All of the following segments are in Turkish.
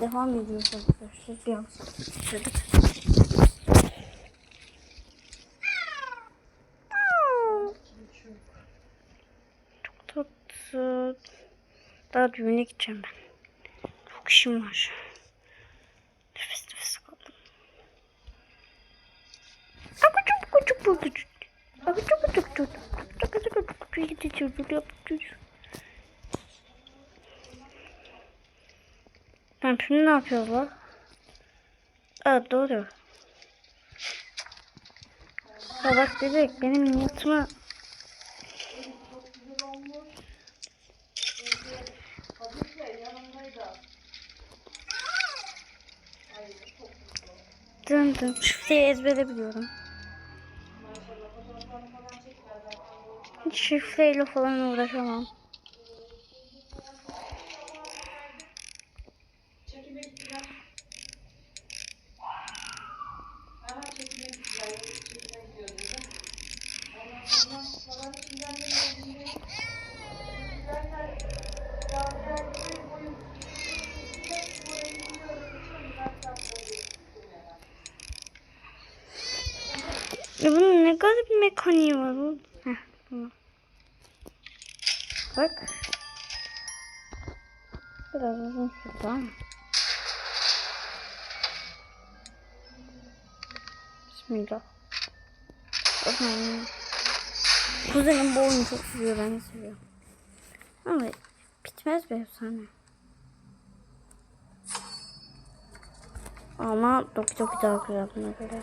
devam ediyoruz arkadaşlar. Bir an şöyle. Çok tatlı. Daha düğüne gideceğim ben. Çok işim var. Nefes nefes kaldım. Akucuk kucuk kucuk. Akucuk kucuk kucuk. Akucuk kucuk kucuk. Tamam şimdi ne yapıyorlar? Evet doğru. Ya bak bebek benim niyetima Dın dın. Şifreyi ezbere biliyorum. Hiç falan uğraşamam. Ya bunun ne garip mekaniği var oğlum. Bak. Biraz uzun sürdü ama. Bismillah. Bakın. Kuzenim bu oyunu çok seviyor, ben de seviyorum. Ama bitmez bir efsane. Ama Doki Doki daha güzel buna göre.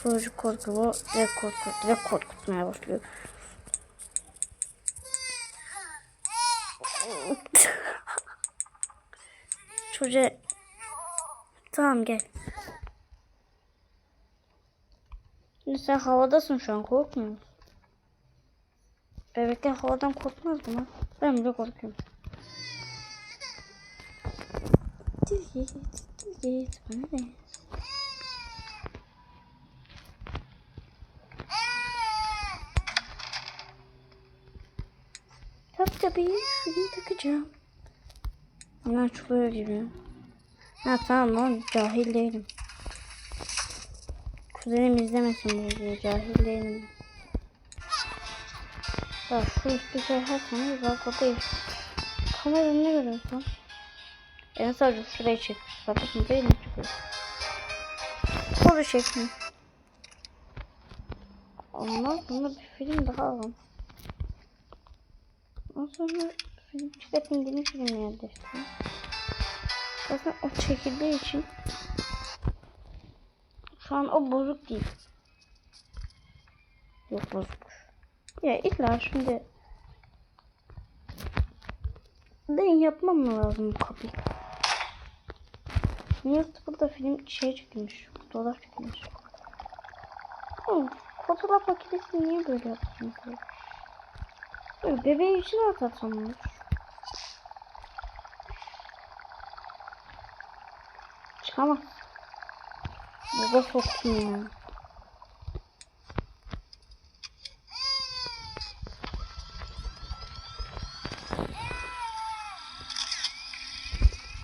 Psikolojik korku bu. Direkt korku. Direkt korkutmaya başlıyor. Çocuğa... Tamam gel. Şimdi sen havadasın şu an korkmuyor musun? Bebekler havadan korkmaz mı? Ben bile korkuyorum. Git, git, bana ne? Tabii şunu takacağım. Hemen çıkıyor gibi. Ha tamam lan cahil değilim. Kuzenim izlemesin bu videoyu cahil değilim. Bak şu üstü şey hersanız bak o değil. Kamerada ne görüyorsun? En sadece şurayı çekmiş. Bakın değil mi çıkıyor? Onu çekmiş. Ondan sonra bir film daha var. Sonra çıkartın yeni film yerleştirdim. Zaten o çekildiği için şu an o bozuk değil. Yok bozukmuş. Ya illa şimdi ben yapmam mı lazım bu kapıyı? YouTube'da film şey çekilmiş. Fotoğraf çekilmiş. Oğlum, fotoğraf makinesi niye böyle yaptın? Böyle bebeğin içine atarsam olur. Çıkamaz. Baba soktum ya.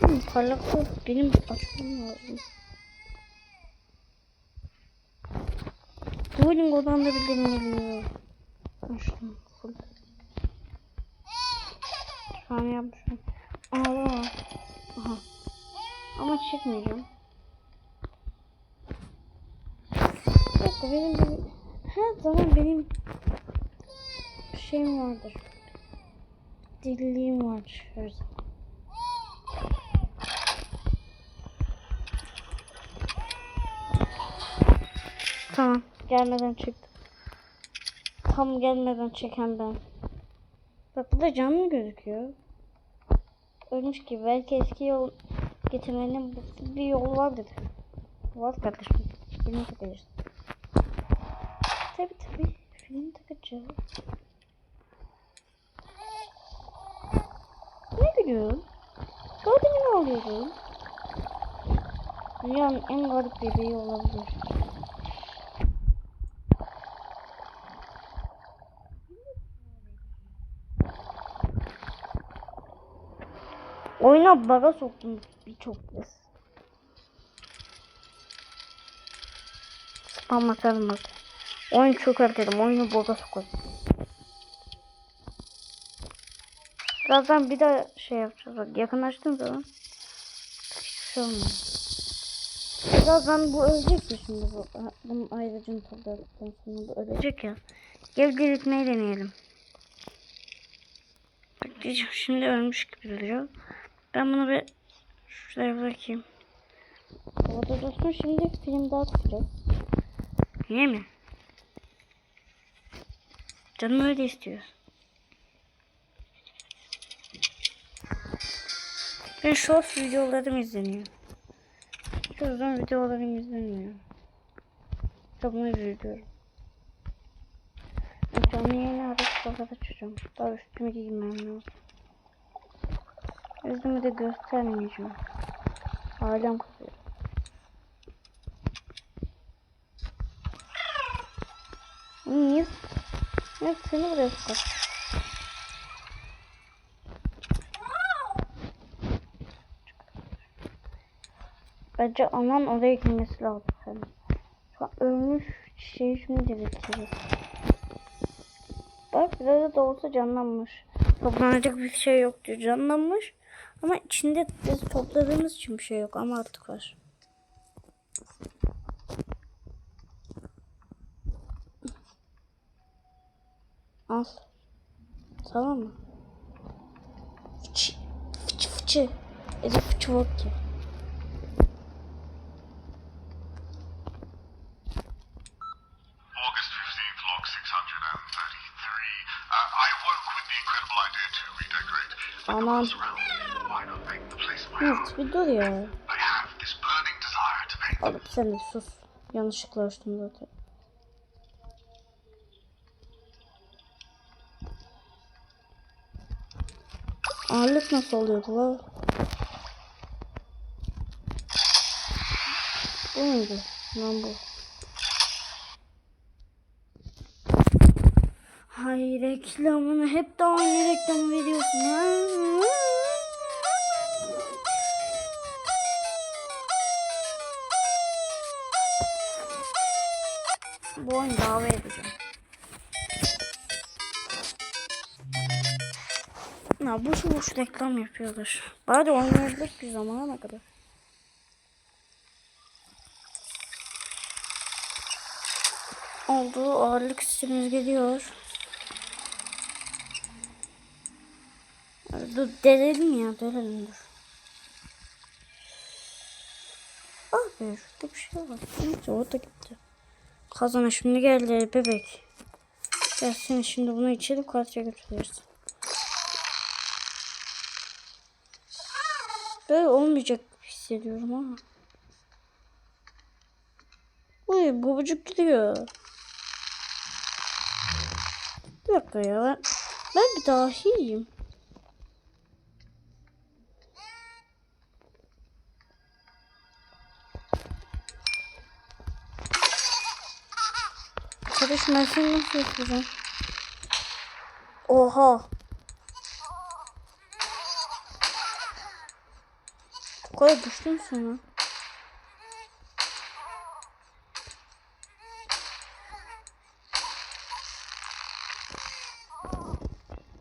Hmm, parlaklığı benim açmam lazım. Dueling odamda bir deniliyor. Açtım. An yapmışım. Aa. Aha. Ama. Bir dakika benim. Her zaman benim şeyim vardır. Dilliliğim var her zaman. Tamam. Gelmeden çıktı. Tam gelmeden çeken ben. Bak burada canlı gözüküyor. Ölmüş gibi. Belki eski yol getirmenin bir yol vardır. Var kardeşim. Film takacağız. Tabi tabi. Film takacağız. Ne gülüyorsun? Gördün ne oluyordu? Dünyanın en garip bebeği olabilir. Oyuna baga soktum birçok kez. Spam atarım bak. Oyun çok ertelim. Oyunu baga sokarım. Birazdan bir daha şey yapacağız. Bak yakınlaştığım zaman hiçbir şey. Birazdan bu ölecek mi şimdi bu? Bunun ayrıcını topladıktan sonra bu ölecek ya. Gel diriltmeyi deneyelim. Şimdi ölmüş gibi duruyor. Ben bunu bir şuraya bırakayım. Orada dursun şimdi film daha tutacak. Niye mi? Canım öyle istiyor. Ben short videolarım izleniyor. Hiç uzun videolarım izleniyor. Çok bunu üzülüyorum. Canlı yayını arada sırada açacağım. Daha üstümü giymem lazım. Yüzümü de göstermeyeceğim. Ailem kızıyor. Niye? Niye seni buraya sokarsın? Bence anan oraya girmesi lazım. Şu an ölmüş şeyi şimdi dirilteceğiz. Bak biraz da olsa canlanmış. Toplanacak bir şey yok diyor. Canlanmış. Ama içinde biz topladığımız için bir şey yok ama artık var. Al. Tamam mı? Fıçı. Fıçı fıçı. Ede fıçı yok bir dur ya. Alıp sen de sus. Yanlışlıkla açtım zaten. Ağırlık nasıl oluyordu la? Bu muydu? Lan bu. Hay reklamını hep de aynı reklamı veriyorsun ha. Bu oyunu dava edeceğim. Ya boşu boş reklam yapıyorlar. Bari oynayabilir bir zamana kadar. Oldu ağırlık sistemimiz geliyor. Dur delelim ya delelim dur. Ah be şurada bir şey var. Neyse o da gitti. Kazana şimdi geldi bebek. Gel seni şimdi bunu içelim karşıya götürüyoruz. Böyle olmayacak hissediyorum ama. Uy babacık gidiyor. Bir dakika ya ben, ben bir dahiyim. Kardeşim ben seni nasıl yapacağım? Oha. Bu kadar müsün lan?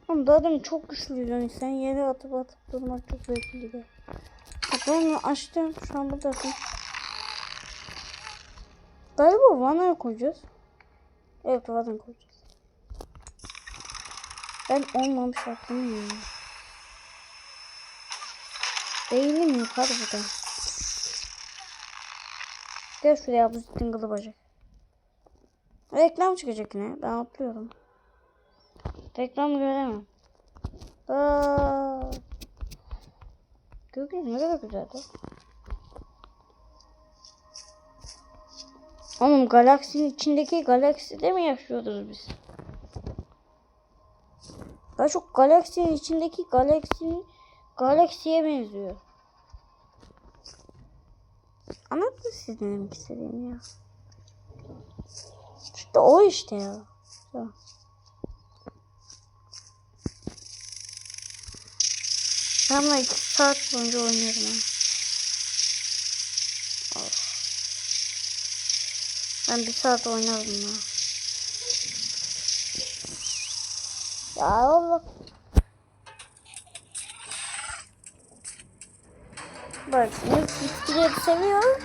Oğlum demin çok güçlüydün sen yere atıp atıp durmak çok zevkliydi. Bak ben açtım şu an buradasın. Galiba vanaya koyacağız. Evet vanaya koyacağız. Ben olmamış aklım ya. Değilim yukarı burada. Gel şuraya bu tıngılı bacak. Reklam çıkacak yine. Ben atlıyorum. Reklam göremem. Aa. Gökyüzü ne kadar güzeldi. Oğlum galaksinin içindeki galakside mi yaşıyoruz biz? Daha çok galaksinin içindeki galaksinin galaksiye benziyor. Anladın siz ne demek istediğimi ya. İşte o işte ya. Ya. Ben iki saat boyunca oynuyorum. ya. Of. Ben bir saat oynadım ya. Ya Allah. Bak şimdi bitkileri seviyor.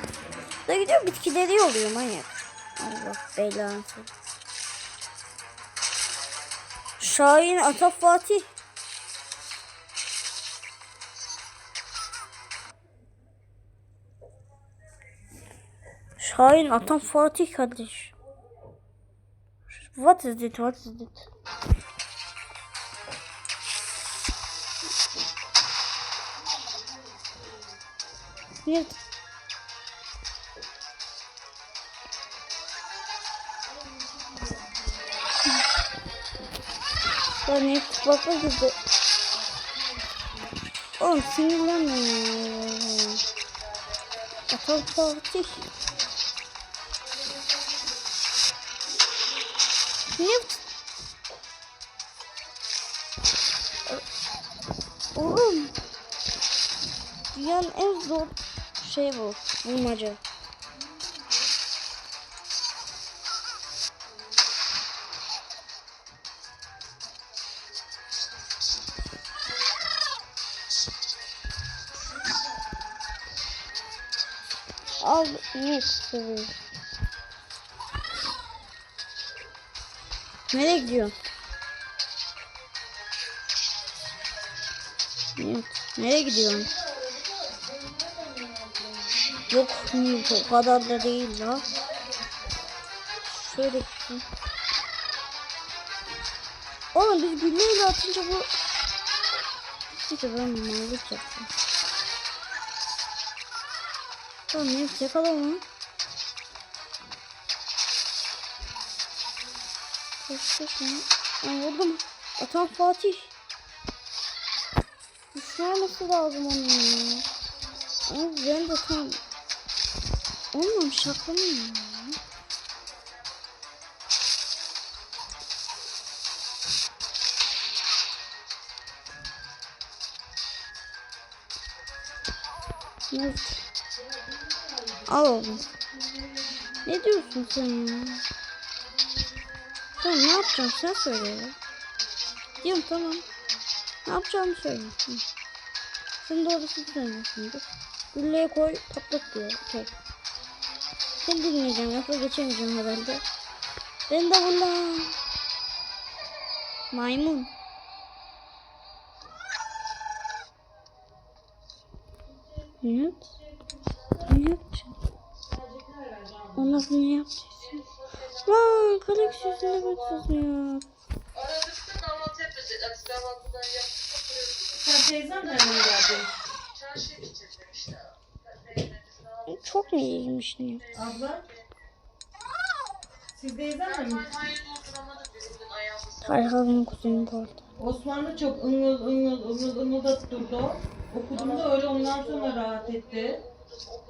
Da gidiyor bitkileri yoluyor manyak. Allah belanı. Şahin Ata Fatih. Şahin Atan Fatih kardeş. What is it? What is it? Evet. Ben hep bakma gibi. Oğlum sinirlenme ya. Atan Fatih. Ne? Oğlum. Dünyanın en zor şey bu. Bulmaca. Al ne seviyorum. Nereye gidiyorsun? Evet. Nereye gidiyorsun? Yok o kadar da değil la. Şöyle gitsin. Oğlum biz gülleyle atınca bu... Neyse ben mallık yaptım. Tamam Newt yakala onu. Koş koş lan. Ben vurdum. Atan Fatih. Düşürmesi lazım onun ya. Ama ben de tam... Olmam şaka mı ya? Evet. Al oğlum. Ne diyorsun sen? Tamam ne yapacağım sen söyle ya. Diyorum tamam. Ne yapacağımı söyle. Hı. Sen doğrusunu söylüyorsundur. Gülleye koy patlat diyor. Tek. Sen dinleyeceğim yoksa geçemeyeceğim herhalde. Ben de bundan. Maymun. Ne yaptın? Ne? Ondan sonra ne yapacaksın? Lan kalek kahvaltı kahvaltıdan yaptık. oturuyoruz. Sen teyzemle mi geldin? Çarşıya işte. Çok mu iyiymiş ne? Abla? Siz teyzemle mi? Hayır biz bugün. Ayhan'ın kuzeni bu arada. Osmanlı çok ıngıl ıngıl ıngıl ıngıl da durdu. Okudum da öyle ondan sonra rahat etti. Okudum.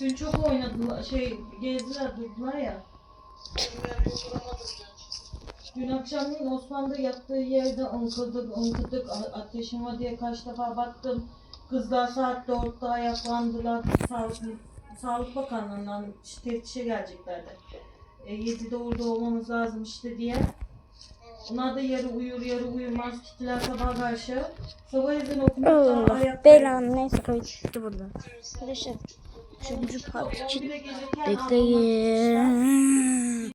Dün çok oynadılar, şey gezdiler durdular ya. Dün. Akşamleyin Osman'da yattığı yerde ınkıdık ınkıdık A- ateşim var diye kaç defa baktım. Kızlar saat 4'te ayaklandılar. Sağlık, Sağlık Bakanlığı'ndan teftişe geleceklerdi. E, 7'de orada olmamız lazım işte diye. Onlar da yarı uyur yarı uyumaz gittiler sabah karşı. Sabah ezan okunukta Allah ayakta. belanı neyse kayıt çıktı burada. Arkadaşlar Üçüncü part için bekleyin.